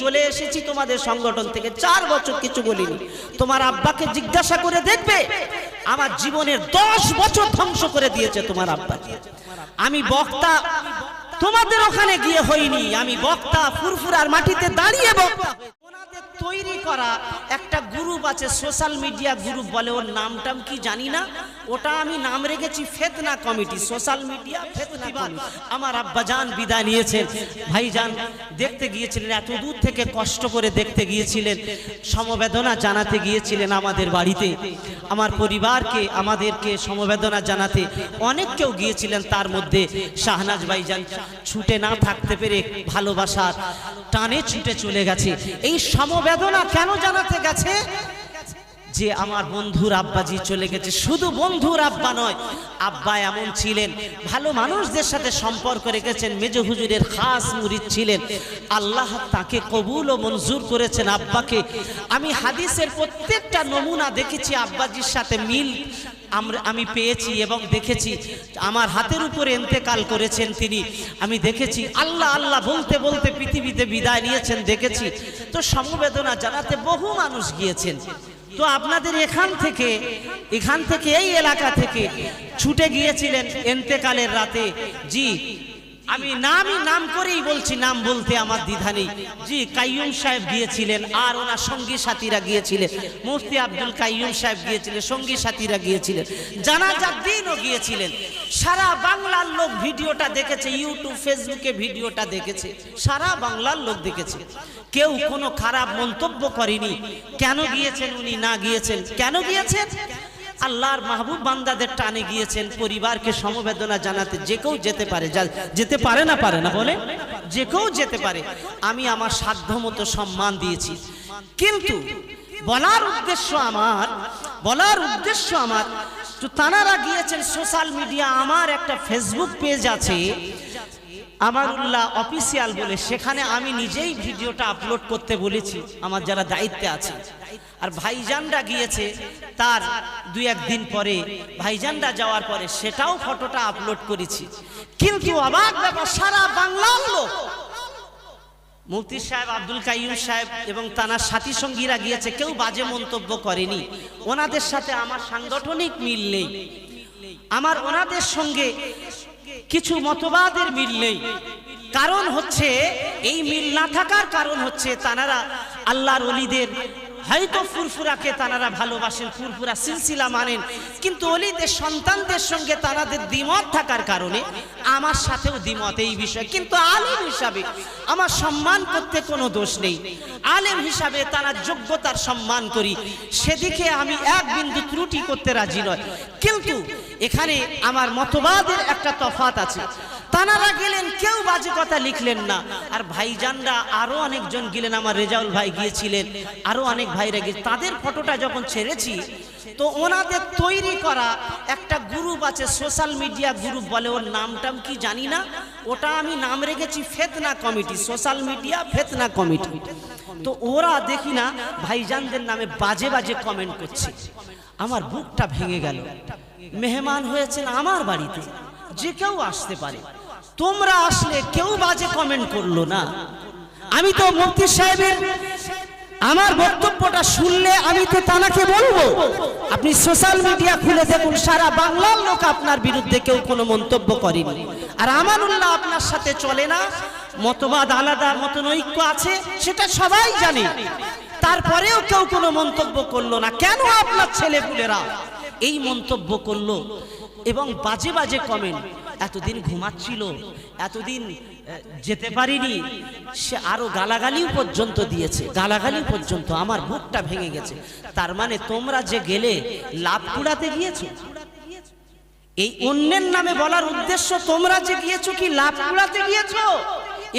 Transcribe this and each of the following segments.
চলে এসেছি তোমাদের সংগঠন থেকে। চার বছর কিছু বলিনি। তোমার আব্বাকে জিজ্ঞাসা করে দেখবে, আমার জীবনের দশ বছর ধ্বংস করে দিয়েছে তোমার আব্বা। আমি বক্তা, তোমাদের ওখানে গিয়ে হইনি আমি বক্তা ফুরফুরার মাটিতে দাঁড়িয়ে বক্তা তৈরি করা একটা গ্রুপ আছে সোশ্যাল মিডিয়া গ্রুপ বলে ওর নামটাম কি জানি না? ওটা আমি নাম রেখেছি ফেতনা কমিটি সোশ্যাল মিডিয়া ফেতনা। আমার আব্বাজান বিদায় নিয়েছেন। ভাইজান, দেখতে গিয়েছিলেন, এত দূর থেকে কষ্ট করে দেখতে গিয়েছিলেন, সমবেদনা জানাতে গিয়েছিলেন আমাদের বাড়িতে। আমার পরিবারকে, আমাদেরকে সমবেদনা জানাতে অনেক কেউ গিয়েছিলেন তার মধ্যে। শাহনাজ ভাইজান, ছুটে না থাকতে পেরে ভালোবাসার টানে ছুটে চলে গেছে। এই সমবেদনা কেন জানাতে গেছে? যে আমার বন্ধুর আব্বাজি চলে গেছে। শুধু বন্ধুর আব্বা নয়, আব্বা এমন ছিলেন, ভালো মানুষদের সাথে সম্পর্ক রেখেছেন, মেজ হুজুরের খাস মুরিদ ছিলেন। আল্লাহ তাকে কবুল ও মঞ্জুর করেছেন আব্বাকে। আমি হাদিসের প্রত্যেকটা নমুনা দেখেছি আব্বাজির সাথে মিল আমরা আমি পেয়েছি এবং দেখেছি। আমার হাতের উপরে এন্তেকাল করেছেন তিনি। আমি দেখেছি। আল্লাহ আল্লাহ বলতে বলতে পৃথিবীতে বিদায় নিয়েছেন, দেখেছি। তো সমবেদনা জানাতে বহু মানুষ গিয়েছেন। তো আপনাদের এখান থেকে এখান থেকে এই এলাকা থেকে ছুটে গিয়েছিলেন এন্তেকালের রাতে। জি আমি নামই নাম করেই বলছি, নাম বলতে আমার দ্বিধা নেই। জি, কাইয়ুম সাহেব গিয়েছিলেন আর ওনার সঙ্গী সাথীরা গিয়েছিলেন। মুফতি আব্দুল কাইয়ুম সাহেব গিয়েছিলেন, সঙ্গী সাথীরা গিয়েছিলেন। জানাজার দিনও গিয়েছিলেন। সারা বাংলার লোক ভিডিওটা দেখেছে, ইউটিউব, ফেসবুকে ভিডিওটা দেখেছে। সারা বাংলার লোক দেখেছে। কেউ কোনো খারাপ মন্তব্য করেনি। কেন গিয়েছেন উনি? না গিয়েছেন। কেন গিয়েছেন? আল্লাহর মাহবুব বান্দাদের টানে গিয়েছেন, পরিবারকে সমবেদনা জানাতে যে কেউ যেতে পারে। যেতে পারে না পারে না বলে? যে কেউ যেতে পারে। আমি আমার সাধ্য মতো সম্মান দিয়েছি। কিন্তু বলার উদ্দেশ্য আমার, বলার উদ্দেশ্য আমার, তো তানারা গিয়েছেন সোশ্যাল মিডিয়া আমার একটা ফেসবুক পেজ আছে। আমারুল্লাহ অফিসিয়াল বলে, সেখানে আমি নিজেই ভিডিওটা আপলোড করতে বলেছি, আমার যারা দায়িত্বে আছে। আর ভাইজানরা গিয়েছে, তার দুই একদিন পরে, ভাইজানরা যাওয়ার পরে সেটাও ফটোটা আপলোড করেছি। কিন্তু অবাক ব্যাপার, সারা বাংলার লোক। মুফতি সাহেব আব্দুল কাইয়ুম সাহেব এবং তানার সাথী সঙ্গীরা গিয়েছে, কেউ বাজে মন্তব্য করেনি। ওনাদের সাথে আমার সাংগঠনিক মিল নেই। আমার ওনাদের সঙ্গে কিছু মতবাদের মিল নেই। কারণ হচ্ছে, এই মিল না থাকার কারণ হচ্ছে তানারা আল্লাহর অলিদের হয়তো ফুরফুরাকে তানারা ভালোবাসেন, ফুরফুরা সিলসিলা মানেন। কিন্তু অলিদের সন্তানদের সঙ্গে তানাদের দ্বিমত থাকার কারণে আমার সাথেও দ্বিমত এই বিষয়ে। কিন্তু আলিম হিসাবে আমার সম্মান করতে কোনো দোষ নেই। আলেম হিসাবে তারা যোগ্যতার সম্মান করি। সেদিকে আমি এক বিন্দু ত্রুটি করতে রাজি নয়। কিন্তু এখানে আমার মতবাদের একটা তফাত আছে। তানারা গেলেন, কেউ বাজে কথা লিখলেন না। আর ভাইজানরা আরও অনেকজন গেলেন, আমার রেজাউল ভাই গিয়েছিলেন, আরও অনেক ভাইরা গিয়ে তাদের ফটোটা যখন ছেড়েছি, তো ওনাদের তৈরি করা একটা গ্রুপ আছে, সোশ্যাল মিডিয়া গ্রুপ বলে, ওর নামটাম কি জানি না, ওটা আমি নাম রেখেছি ফেতনা কমিটি, সোশ্যাল মিডিয়া ফেতনা কমিটি। তো ওরা দেখি না, ভাইজানদের নামে বাজে বাজে কমেন্ট করছে। আমার বুকটা ভেঙে গেল। মেহমান হয়েছেন আমার বাড়িতে, যে কেউ আসতে পারে। তোমরা আসলে কেউ বাজে কমেন্ট করল না। আমি তো মুফতি সাহেবের আমার বক্তব্যটা শুনলে আমি তো তানাকে বলব, আপনি সোশ্যাল মিডিয়া খুলে দেখুন, সারা বাংলার লোক আপনার বিরুদ্ধে কেউ কোনো মন্তব্য করেনি। আর আমার আমানুল্লাহ আপনার সাথে চলে না, মতবাদ আলাদা মতনৈক্য আছে, সেটা সবাই জানে। তারপরেও কেউ কোনো মন্তব্য করল না। কেন আপনার ছেলেপুলেরা এই মন্তব্য করল? এবং বাজে বাজে কমেন্ট এতদিন ঘুমাচ্ছিল, এতদিন যেতে পারিনি, সে আরও গালাগালিও পর্যন্ত দিয়েছে গালাগালি পর্যন্ত আমার বুকটা ভেঙে গেছে। তার মানে তোমরা যে গেলে, লাভ কুড়াতে গিয়েছো? এই অন্যের নামে বলার উদ্দেশ্য তোমরা যে গিয়েছো কি লাভ কুড়াতে গিয়েছো?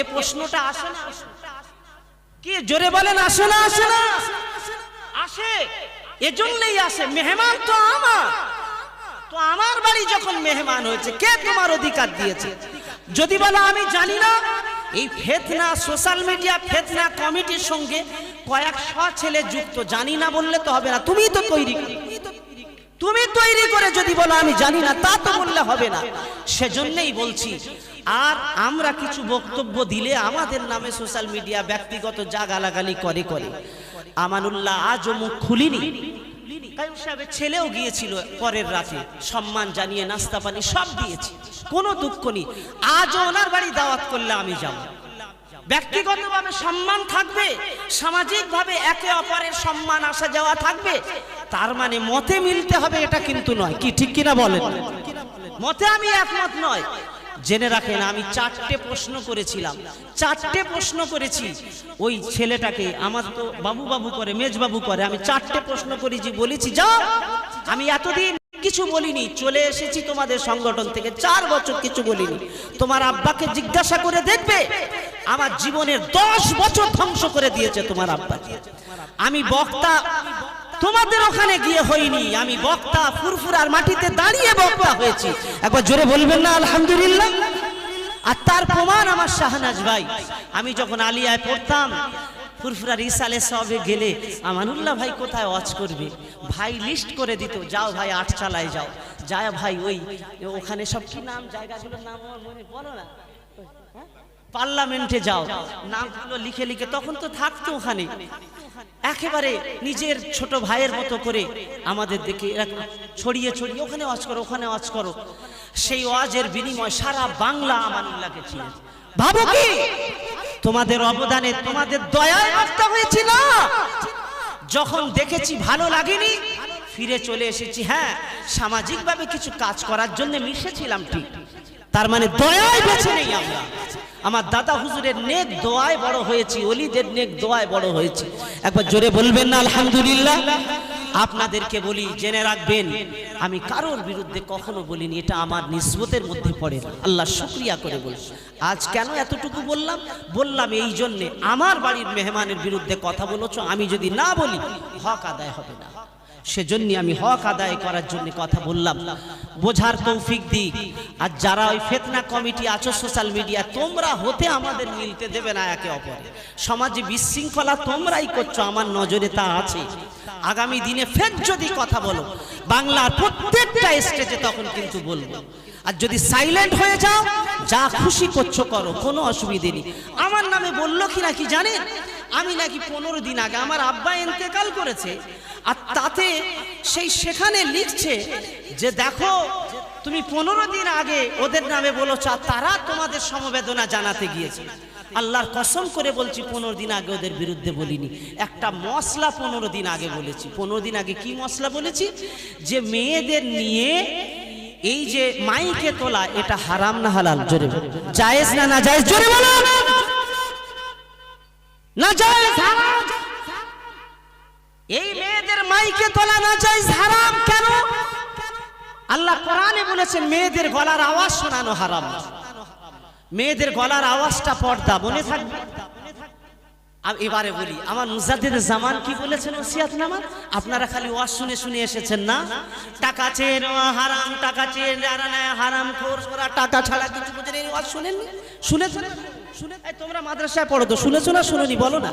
এ প্রশ্নটা আসে না। কি জোরে বলেন, আসে না আসে না? আসে। এজন্যই আসে, মেহমান তো আমার। আমার বাড়ি যখন মেহমান হয়েছে, কে তোমার অধিকার দিয়েছে? যদি বলো আমি জানি না, এই ফেতনা সোশ্যাল মিডিয়া ফেতনা কমিটির সঙ্গে কয়েকশো ছেলে যুক্ত, জানি না বললে তো হবে না, তুমি তো তৈরি। তুমি তৈরি করে যদি বলো আমি জানি না, তা তো বললে হবে না। সেজন্যই বলছি, আর আমরা কিছু বক্তব্য দিলে আমাদের নামে সোশ্যাল মিডিয়া ব্যক্তিগত যা গালাগালি করে করে। আমানুল্লাহ, আজও মুখ খুলিনি। কায়ুম সাহেবের ছেলেও গিয়েছিল পরের রাতে। সম্মান জানিয়ে নাস্তা পানি সব দিয়েছি। কোনো দুঃখ নেই। আজও ওনার বাড়ি দাওয়াত করলে আমি যাব। ব্যক্তিগতভাবে সম্মান থাকবে, সামাজিকভাবে একে অপরের সম্মান, আসা যাওয়া থাকবে। তার মানে মতে মিলতে হবে এটা কিন্তু নয়। কি ঠিক কিনা বলেন? মতে আমি একমত নয়। জেনে রাখেন, আমি চারটে প্রশ্ন করেছিলাম। চারটে প্রশ্ন করেছি। ওই ছেলেটাকে, আমার তো বাবু বাবু করে, মেজবাবু করে, আমি চারটে প্রশ্ন করেছি বলেছি যাও আমি এতদিন কিছু বলিনি, চলে এসেছি তোমাদের সংগঠন থেকে, চার বছর কিছু বলিনি। তোমার আব্বাকে জিজ্ঞাসা করে দেখবে, আমার জীবনের দশ বছর ধ্বংস করে দিয়েছে তোমার আব্বা। আমি বক্তা তোমাদের ওখানে গিয়ে হইনি আমি বক্তা ফুরফুরার মাটিতে দাঁড়িয়ে বক্তা হয়েছি। একবার জোরে বলবেন না, আলহামদুলিল্লাহ। আর তার প্রমাণ আমার শাহনাজ ভাই। আমি যখন আলিয়ায় পড়তাম, ফুরফুরার ইসালে সবে গেলে, আমানুল্লাহ ভাই কোথায় ওয়াজ করবে? ভাই লিস্ট করে দিত, যাও ভাই, আট চালায় যাও। যায় ভাই, ওই, ওখানে সব কি নাম, জায়গাগুলোর নাম আমার মনে বলো না? পার্লামেন্টে যাও। নামগুলো লিখে লিখে তখন তো থাকতো ওখানে। একেবারে নিজের ছোট ভাইয়ের মতো করে আমাদের এরকম ছড়িয়ে ছড়িয়ে ওখানে ওয়াজ করো, ওখানে ওয়াজ করো। সেই ওয়াজের বিনিময় সারা বাংলা আমানুল্লাহকে চিনে ভাবো কি? তোমাদের অবদানে তোমাদের দয়ায় বার্তা হয়েছিল যখন দেখেছি ভালো লাগেনি, ফিরে চলে এসেছি। হ্যাঁ সামাজিকভাবে কিছু কাজ করার জন্য মিশেছিলাম ঠিক। তার মানে দয়ায় বেছে নেই আমরা। আমার দাদা হুজুরের নেক দোয়ায় বড় হয়েছি, অলিদের নেক দোয়ায় বড় হয়েছি। একবার জোরে বলবেন না, আলহামদুলিল্লাহ। আপনাদেরকে বলি, জেনে রাখবেন, আমি কারোর বিরুদ্ধে কখনো বলিনি, এটা আমার নিসবতের মধ্যে পড়ে। আল্লাহ শুক্রিয়া করে বলি আজ কেন এতটুকু বললাম? বললাম এই জন্যে, আমার বাড়ির মেহমানের বিরুদ্ধে কথা বলেছ, আমি যদি না বলি, হক আদায় হবে না। সেজন্য আমি হক আদায় করার জন্য কথা বললাম। বোঝার তৌফিক দিক। আর যারা ওই ফেতনা কমিটি আছো সোশ্যাল মিডিয়া, তোমরা হতে আমাদের মিলতে দেবে না একে অপরে। সমাজে বিশৃঙ্খলা তোমরাই করছ, আমার নজরে তা আছে। আগামী দিনে ফের যদি কথা বলো, বাংলার প্রত্যেকটা স্টেজে তখন কিন্তু বলব। আর যদি সাইলেন্ট হয়ে যাও, যা খুশি করছ করো, কোনো অসুবিধে নেই। আমার নামে বলল কি নাকি জানেন? আমি নাকি পনেরো দিন আগে আমার আব্বা ইন্তেকাল করেছে, আর তাতে সেই সেখানে লিখছে যে দেখো, তুমি পনেরো দিন আগে ওদের নামে বলেছ তারা তোমাদের সমবেদনা জানাতে গিয়েছে। আল্লাহর কসম করে বলছি, পনেরো দিন আগে ওদের বিরুদ্ধে বলিনি। একটা মশলা পনেরো দিন আগে বলেছি। পনেরো দিন আগে কি মশলা বলেছি? যে মেয়েদের নিয়ে এই যে মাইকে তোলা, এটা হারাম না হালাল, জোরে। জায়েজ না না জায়েজ জোরে বলো। না এই মেয়েদের মাইকে তোলা না হারাম কেন? আল্লাহ কোরআনে বলেছেন, মেয়েদের গলার আওয়াজ শোনানো হারাম। মেয়েদের গলার আওয়াজটা পর্দা, মনে থাকবে? এবারে বলি, আমার মুজাদ্দিদ জামান কি বলেছেন ওসিয়াত নামা আপনারা খালি ওয়াজ শুনে শুনে এসেছেন না? টাকা চেয়ে নেওয়া হারাম, টাকা চেয়ে হারাম খোর টাকা ছাড়া কিছু এই ওয়াজ শুনেননি? শুনেছেন? শুনে তোমরা মাদ্রাসায় পড়ো তো, শুনেছো না, শুনেনি? বলো না।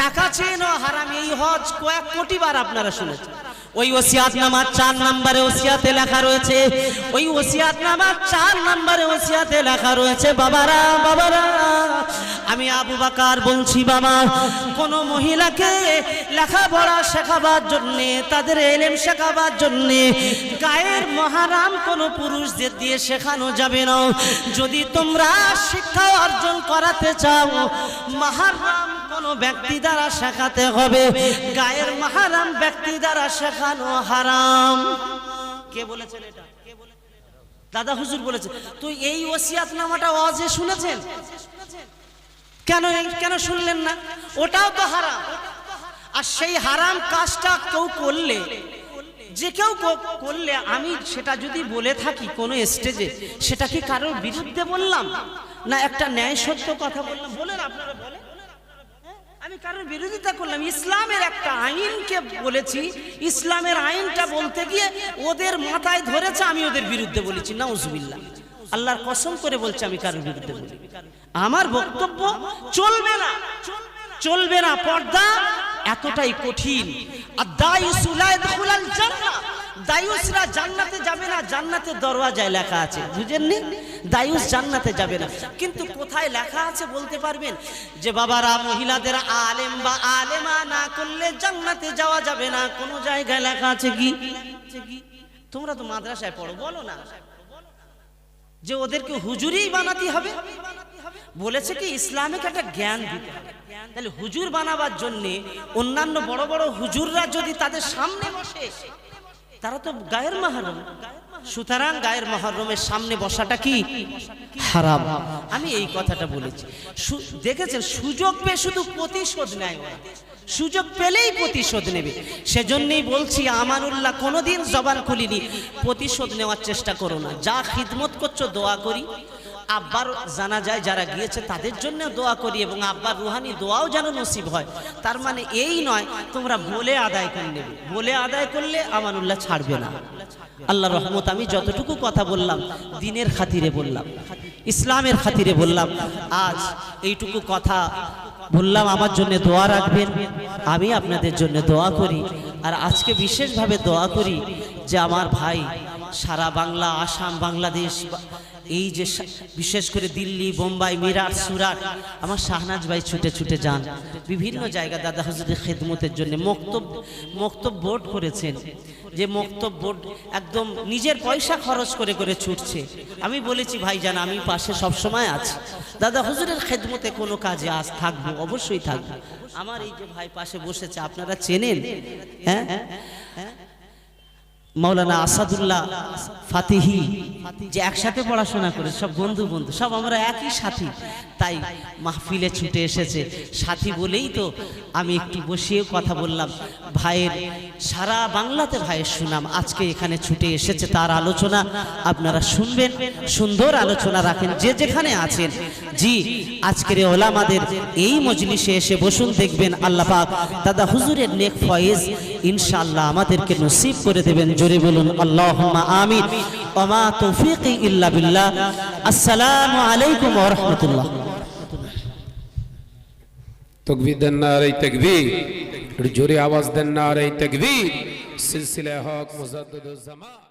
টাকা চেয়ে নেওয়া হারাম। এই হজ কয়েক কোটি বার আপনারা শুনেছেন। ওই ওসিয়াত নামার চার নম্বরে ওসিয়াতে লেখা রয়েছে। ওই ওসিয়াত নামার চার নম্বরে ওসিয়াতে লেখা রয়েছে, বাবারা বাবারা, আমি আবু বাকার বলছি, বাবা, কোন মহিলাকে লেখাপড়া শেখাবার জন্য, তাদের এলেম শেখাবার জন্য গায়ের মহারাম কোন পুরুষদের দিয়ে শেখানো যাবে না। যদি তোমরা শিক্ষা অর্জন করাতে চাও, মহারাম কোন ব্যক্তি দ্বারা শেখাতে হবে। গায়ের মাহারাম ব্যক্তি দ্বারা শেখানো হারাম। কে বলেছেন এটা? দাদা হুজুর বলেছে তো এই ওসিয়াত নামাটা ওয়াজে শুনেছেন? কেন কেন শুনলেন না? ওটাও তো হারাম। আর সেই হারাম কাজটা কেউ করলে, যে কেউ করলে আমি সেটা যদি বলে থাকি কোনো স্টেজে, সেটা কি কারোর বিরুদ্ধে বললাম? না একটা ন্যায় সত্য কথা বললাম? বলেন আপনারা? আমি কারোর বিরোধিতা করলাম। ইসলামের একটা আইনকে বলেছি, ইসলামের আইনটা বলতে গিয়ে ওদের মাথায় ধরেছে, আমি ওদের বিরুদ্ধে বলেছি। না উজবিল্লা আল্লাহর কসম করে বলছে, আমি কারোর বিরুদ্ধে বলি আমার বক্তব্য চলবে না। চলবে না, পর্দা এতটাই কঠিন। আর দায়ী সুলায় জান্নাহ। দায়ুসরা জান্নাতে যাবে না জান্নাতের দরওয়াজায় লেখা আছে। বুঝেননি? দায়ুস জান্নাতে যাবে না। কিন্তু কোথায় লেখা আছে বলতে পারবেন? যে বাবারা, মহিলাদের আলেম বা আলেমা না করলে জান্নাতে যাওয়া যাবে না। কোনো জায়গায় লেখা আছে কি? তোমরা তো মাদ্রাসায় পড়ো, বলো না। যে ওদেরকে হুজুরই বানাতে হবে। বলেছে কি, ইসলামিক একটা জ্ঞান দিতে হবে। তাহলে হুজুর বানাবার জন্য অন্যান্য বড় বড় হুজুররা যদি তাদের সামনে বসে তারা তো গায়ের মাহরম। সুতরাং গায়ের মহরমের সামনে বসাটা কি? হারাম। আমি এই কথাটা বলেছি। দেখেছেন, সুযোগ পেয়ে শুধু প্রতিশোধ নেয় সুযোগ পেলেই প্রতিশোধ নেবে। সেজন্যই বলছি, আমানুল্লাহ কোনোদিন জবান খুলিনি। প্রতিশোধ নেওয়ার চেষ্টা করো না। যা খিদমত করছ দোয়া করি। আব্বার জানা যায় যারা গিয়েছে তাদের জন্য দোয়া করি এবং আব্বার রুহানি দোয়াও যেন নসিব হয়। তার মানে এই নয়, তোমরা বলে আদায় করে নেবে। বলে আদায় করলে আমানুল্লাহ ছাড়বে না। আল্লাহ রহমত, আমি যতটুকু কথা বললাম, দিনের খাতিরে বললাম, ইসলামের খাতিরে বললাম, আজ এইটুকু কথা বললাম, আমার জন্য দোয়া রাখবেন, আমি আপনাদের জন্য দোয়া করি, আর আজকে বিশেষভাবে দোয়া করি যে আমার ভাই সারা বাংলা, আসাম, বাংলাদেশ এই যে বিশেষ করে দিল্লি, বোম্বাই, মিরাট, সুরাট, আমার শাহনাজ ভাই ছুটে ছুটে যান। বিভিন্ন জায়গা দাদা হজরতের খেদমতের জন্য মক্তব মক্তব বোর্ড করেছেন যে মক্তব বোর্ড একদম নিজের পয়সা খরচ করে করে ছুটছে। আমি বলেছি ভাই ভাইজান, আমি পাশে সব সময় আছি। দাদা হুজুরের খেদমতে কোনো কাজে আজ থাকব, অবশ্যই থাকব। আমার এই যে ভাই পাশে বসেছে, আপনারা চেনেন? হ্যাঁ? মাওলানা আসাদুল্লাহ ফাতিহি যে একসাথে পড়াশোনা করে, সব বন্ধু বন্ধু, সব আমরা একই সাথী। তাই মাহফিলে ছুটে এসেছে। সাথী বলেই তো আমি একটু বসিয়ে কথা বললাম। ভাইয়ের সারা বাংলাতে ভাইয়ের সুনাম আজকে এখানে ছুটে এসেছে তার আলোচনা। আপনারা শুনবেন, সুন্দর আলোচনা রাখেন, যে যেখানে আছেন। জি, আজকের ওলামাদের এই মজলিসে এসে বসুন, দেখবেন আল্লাহ পাক দাদা হুজুরের নেক ফয়েজ ইনশাআল্লাহ আমাদেরকে নসিব করে দেবেন। জোরে বলুন, আল্লাহুম্মা আলাইকুম ওয়া জোরে আওয়াজ দেন না আর এই তকবীর। সিলসিলা হক মুজাদ্দিদুজ জামান